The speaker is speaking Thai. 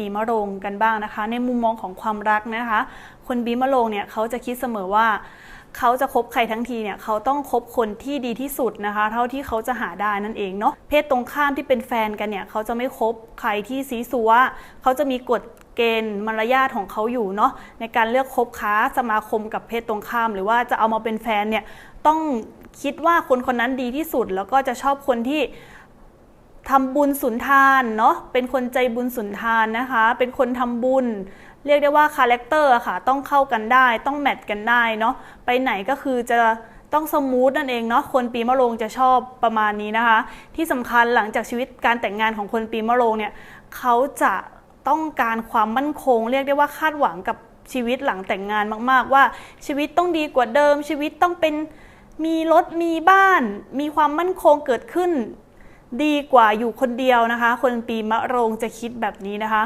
ปีมะโรงกันบ้างนะคะ ในมุมมองของความรักนะคะ คนปีมะโรงเนี่ยเขาจะคิดเสมอว่าเขาจะคบใครทั้งทีเนี่ยเขาต้องคบคนที่ดีที่สุดนะคะ เท่าที่เขาจะหาได้นั่นเองเนาะเพศตรงข้ามที่เป็นแฟนกันเนี่ยเขาจะไม่คบใครที่ซีซัวเขาจะมีกฎเกณฑ์มารยาทของเขาอยู่เนาะในการเลือกคบค้าสมาคมกับเพศตรงข้าม หรือว่าจะเอามาเป็นแฟนเนี่ยต้องคิดว่าคนคนนั้นดีที่สุด แล้วก็จะชอบคนที่ ทำบุญสุนทานเนาะเป็นคนใจบุญสุนทานนะคะ เป็นคนทำบุญ เรียกได้ว่าคาแรคเตอร์ค่ะ ต้องเข้ากันได้ ต้องแมทกันได้เนาะไปไหนก็คือจะต้องสมูทนั่นเองเนาะคนปีมะโรงจะชอบประมาณนี้นะคะ ที่สำคัญหลังจากชีวิตการแต่งงานของคนปีมะโรงเนี่ยเขาจะต้องการความมั่นคง เรียกได้ว่าคาดหวังกับชีวิตหลังแต่งงานมาก ๆ ว่าชีวิตต้องดีกว่าเดิม ชีวิตต้องเป็นมีรถมีบ้าน มีความมั่นคงเกิดขึ้น ดีกว่าอยู่คนเดียวนะคะ คนปีมะโรงจะคิดแบบนี้นะคะ